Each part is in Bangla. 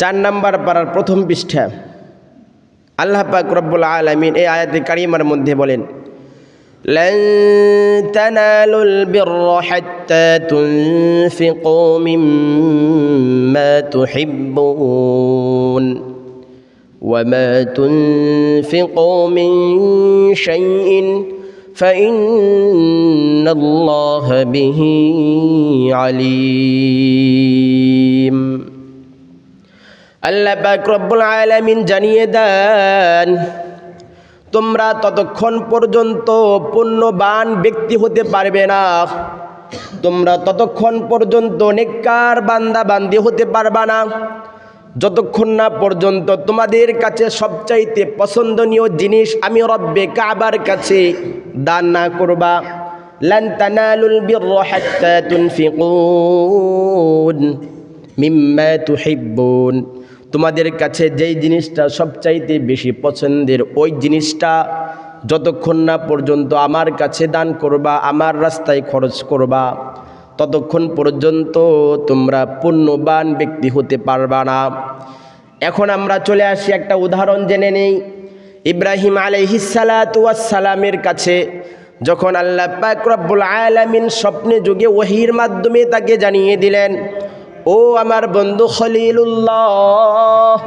চার নাম্বার পাড়ার প্রথম পৃষ্ঠা আল্লাহ পাক রব্বুল আলমিন এই আয়াতে কারিমার মধ্যে বলেন لن تنالوا البر حتى تنفقوا مما تحبون وما تنفقوا من شيء فإن الله به عليم আল্লাহ পাক রব্বুল আলামিন জানিয়ে দেন, তোমরা ততক্ষণ পর্যন্ত পুণ্যবান ব্যক্তি হতে পারবে না। তোমরা ততক্ষণ পর্যন্ত নেককার বান্দা বান্দি হতে পারবা না। যতক্ষণ না পর্যন্ত তোমাদের কাছে সবচাইতে পছন্দনীয় জিনিস আমি রব্বে কাবার কাছে দান না করবা হাত্তা তুনফিকুন মিম্মা তুহিব্বুন। তোমাদের কাছে যেই জিনিসটা সবচাইতে বেশি পছন্দের, ওই জিনিসটা যতক্ষণ না পর্যন্ত আমার কাছে দান করবা, আমার রাস্তায় খরচ করবা, ততক্ষণ পর্যন্ত তোমরা পুণ্যবান ব্যক্তি হতে পারবা না। এখন আমরা চলে আসি একটা উদাহরণ জেনে নেই। ইব্রাহিম আলহিসালামের কাছে, যখন আল্লাহ পাক রব্বুল আলামিন স্বপ্নে যুগে ওহির মাধ্যমে তাকে জানিয়ে দিলেন ও আমার বন্ধু খলিলুল্লাহ,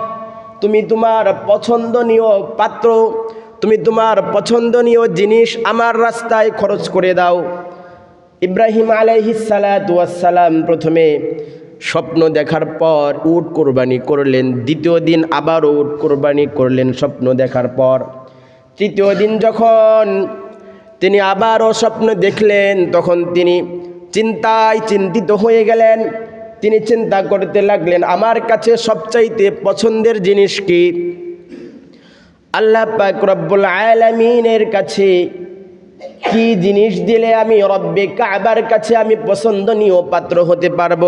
তুমি তোমার পছন্দনীয় পাত্র, তুমি তোমার পছন্দনীয় জিনিস আমার রাস্তায় খরচ করে দাও। ইব্রাহিম আলাইহিসালাম প্রথমে স্বপ্ন দেখার পর উট কোরবানি করলেন, দ্বিতীয় দিন আবারও উট কোরবানি করলেন স্বপ্ন দেখার পর। তৃতীয় দিন যখন তিনি আবারও স্বপ্ন দেখলেন, তখন তিনি চিন্তায় চিন্তিত হয়ে গেলেন। তিনি চিন্তা করতে লাগলেন, আমার কাছে সবচাইতে পছন্দের জিনিস কি? আল্লাহ পাক রব্বুল আলামিনের কাছে, কি জিনিস দিলে আমি রব্বে কাবার কাছে আমি পছন্দনীয় পাত্র হতে পারব?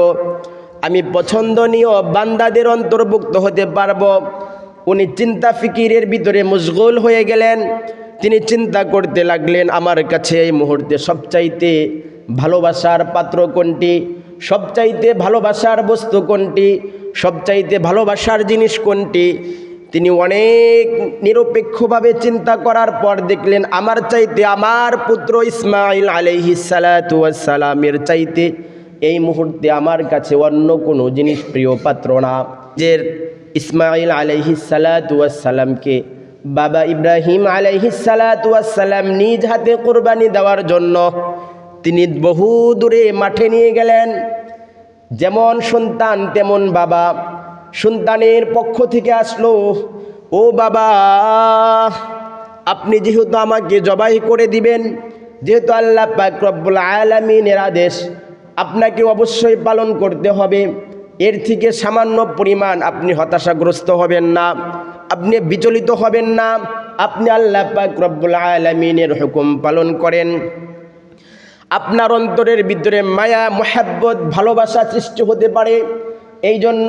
আমি পছন্দনীয় বান্দাদের অন্তর্ভুক্ত হতে পারব? উনি চিন্তা ফিকিরের ভিতরে মশগুল হয়ে গেলেন। তিনি চিন্তা করতে লাগলেন, আমার কাছে এই মুহূর্তে সবচাইতে ভালোবাসার পাত্র কোনটি? সবচাইতে ভালোবাসার বস্তু কোনটি? সবচাইতে ভালোবাসার জিনিস কোনটি? তিনি অনেক নিরপেক্ষভাবে চিন্তা করার পর দেখলেন, আমার চাইতে আমার পুত্র ইসমাইল আলহিসালামের চাইতে এই মুহূর্তে আমার কাছে অন্য কোনো জিনিস প্রিয় পাত্র না। যে ইসমাইল আলহিসালামকে বাবা ইব্রাহিম আলহিসালাম নিজ হাতে কোরবানি দেওয়ার জন্য তিনি বহু দূরে মাঠে নিয়ে গেলেন। যেমন সন্তান, তেমন বাবা। সন্তানের পক্ষ থেকে আসলো, ও বাবা, আপনি যেহেতু আমাকে জবাই করে দিবেন, যেহেতু আল্লাহ পাক রব্বুল আলমিনের আদেশ, আপনাকে অবশ্যই পালন করতে হবে। এর থেকে সামান্য পরিমাণ আপনি হতাশাগ্রস্ত হবেন না, আপনি বিচলিত হবেন না। আপনি আল্লাহ পাক রব্বুল আলমিনের হুকুম পালন করেন। আপনার অন্তরের ভিতরে মায়া, মোহাব্বত, ভালোবাসা সৃষ্টি হতে পারে। এই জন্য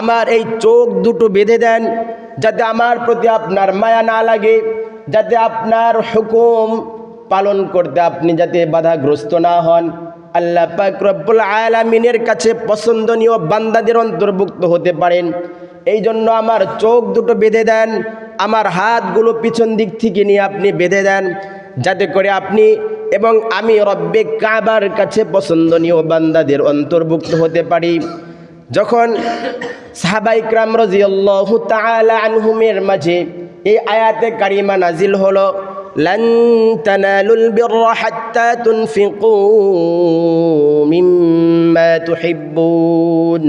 আমার এই চোখ দুটো বেঁধে দেন, যাতে আমার প্রতি আপনার মায়া না লাগে, যাতে আপনার হুকুম পালন করতে আপনি যাতে বাধাগ্রস্ত না হন। আল্লাহ পাক আলামিনের কাছে পছন্দনীয় বান্দাদের অন্তর্ভুক্ত হতে পারেন। এই জন্য আমার চোখ দুটো বেঁধে দেন, আমার হাতগুলো পিছন দিক থেকে নিয়ে আপনি বেঁধে দেন। যাতে করে আপনি এবং আমি রব্বে কাবার কাছে পছন্দনীয় বান্দাদের অন্তর্ভুক্ত হতে পারি যখন সাহাবাই ক্রাম রাজিয়াল্লাহু তাআলা আনহুমের মাঝে এই আয়াতে কারিমা নাজিল হলো لن تنالوا البر حتى تنفقوا مما تحبون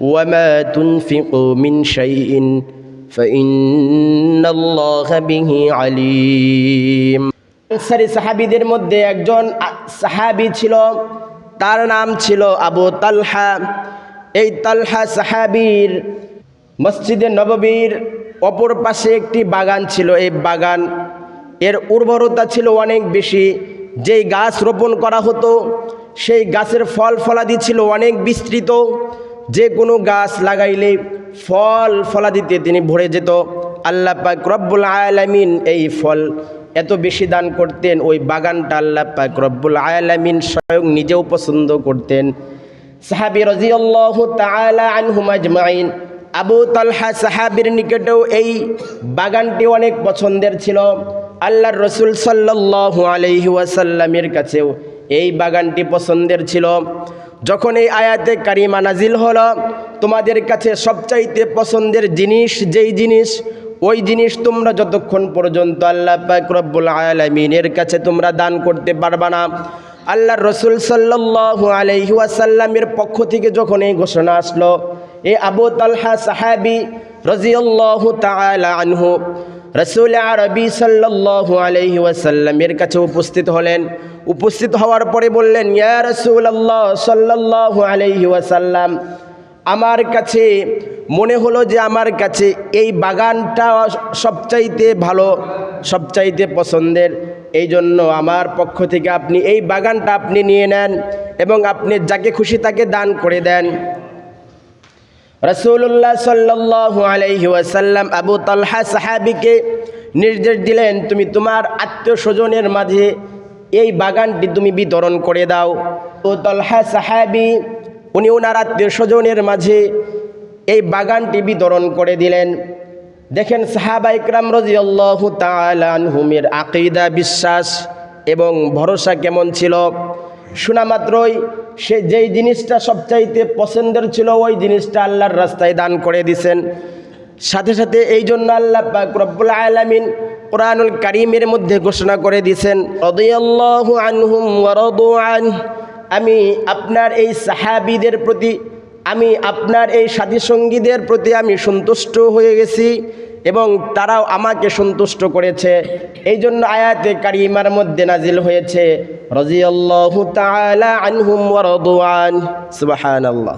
وما تنفقوا من شيء فإن الله به عليم আনসারি সাহাবিদের মধ্যে একজন সাহাবি ছিল, তার নাম ছিল আবু তালহা। এই তালহা সাহাবির মসজিদে নববীর অপর পাশে একটি বাগান ছিল। এই বাগান, এর উর্বরতা ছিল অনেক বেশি। যেই গাছ রোপণ করা হতো, সেই গাছের ফল ফলাদি ছিল অনেক বিস্তৃত। যে কোনো গাছ লাগাইলে ফল ফলাদিতে তিনি ভরে যেত। আল্লাহ পাক রব্বুল আলামিন এই ফল এত বেশি দান করতেন, ওই বাগানটা আল্লাহ পাক রব্বুল আলামিন স্বয়ং নিজেও পছন্দ করতেন। সাহাবি রাজিয়াল্লাহু তাআলা আনহুম আজমাইন। আবু তালহা সাহাবির নিকটেও এই বাগানটি অনেক পছন্দের ছিল। আল্লাহর রসুল সাল্লাল্লাহু আলাইহি ওয়াসাল্লামের কাছেও এই বাগানটি পছন্দের ছিল। যখন এই আয়াতে কারিমা নাজিল হলো, তোমাদের কাছে সবচাইতে পছন্দের জিনিস যেই জিনিস ওই জিনিস তোমরা যতক্ষণ পর্যন্ত আল্লাহ পাক আলামিনের কাছে তোমরা দান করতে পারবা না আল্লাহ রসুল সাল্লাল্লাহু আলাইহি ওয়াসাল্লামের পক্ষ থেকে যখন এই ঘোষণা আসলো, এ আবু তালহা সাহাবি রাজিয়াল্লাহু তাআলা আনহু, রসুল আরবি সাল্লাল্লাহু আলাইহি ওয়াসাল্লামের কাছে উপস্থিত হলেন। উপস্থিত হওয়ার পরে বললেন, ইয়া রাসূলুল্লাহ সাল্লাল্লাহু আলাইহি ওয়াসাল্লাম, আমার কাছে মনে হলো যে আমার কাছে এই বাগানটা সবচাইতে ভালো, সবচাইতে পছন্দের। এই জন্য আমার পক্ষ থেকে আপনি এই বাগানটা আপনি নিয়ে নেন এবং আপনি যাকে খুশি তাকে দান করে দেন। রসুল্লাহ সাল্লাহ আলাইহি আবু তালহা সাহাবিকে নির্দেশ দিলেন, তুমি তোমার আত্মীয় স্বজনের মাঝে এই বাগানটি তুমি বিতরণ করে দাও। ও তলহা সাহাবি, উনি ওনার আত্মীয় স্বজনের মাঝে এই বাগানটি বিতরণ করে দিলেন। দেখেন সাহাবা ইকরাম রাজিয়াল্লাহ তালানহুমের আকিদা, বিশ্বাস এবং ভরসা কেমন ছিল? শোনা মাত্রই সে যেই জিনিসটা সবচাইতে পছন্দের ছিল, ওই জিনিসটা আল্লাহর রাস্তায় দান করে দিছেন। সাথে সাথে এই জন্য আল্লাহ রব্বুল আলামিন কোরআনুল কারিমের মধ্যে ঘোষণা করে দিছেন আনহুম আমি আপনার এই সাহাবীদের প্রতি আমি আপনার এই সাথী সঙ্গীদের প্রতি আমি সন্তুষ্ট হয়ে গেছি এবং তারাও আমাকে সন্তুষ্ট করেছে। এই জন্য আয়াতে কারিমার মধ্যে নাজিল হয়েছে রাজিয়াল্লাহু তাআলা আনহুম ওয়া রাদওয়ান। সুবহানাল্লাহ।